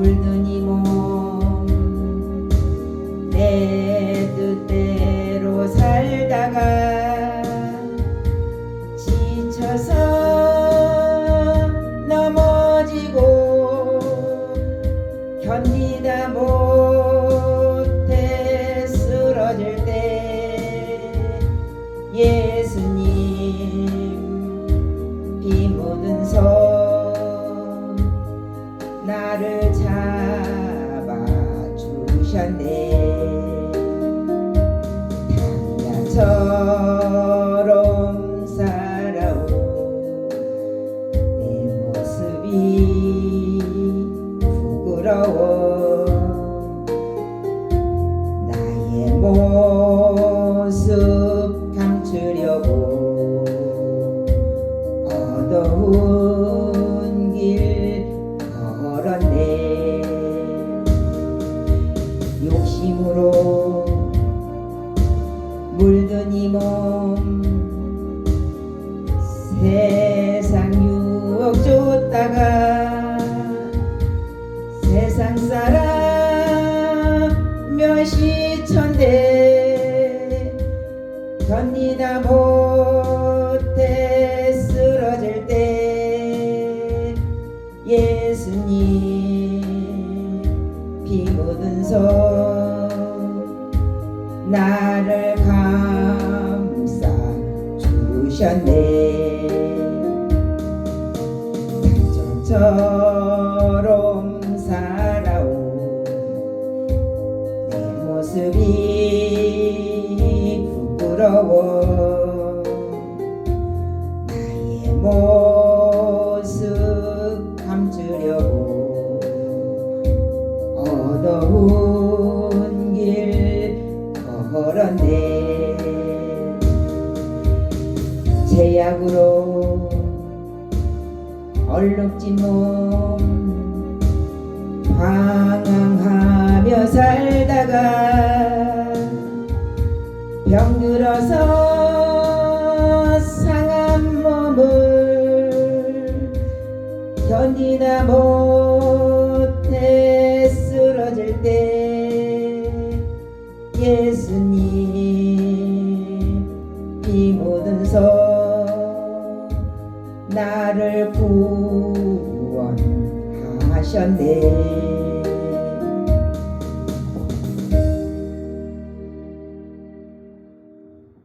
물든 이 몸 내 뜻대로 살다가 지쳐서 넘어지고 견디다 못 뭐. 주셨네. 당나처럼 살아온 내 모습이 부끄러워 물든 이 몸. 세상 유혹 줬다가 세상 사람 몇시천대 견디다 못해 쓰러질 때 예수님 비 묻은 손 나를 감싸 주셨네. 당전처럼 살아온 내 모습이 부끄러워 제약으로 얼룩진 몸 방황하며 살다가 병들어서 상한 몸을 견디다 못해 쓰러질 때 예수님 나를 구원하셨네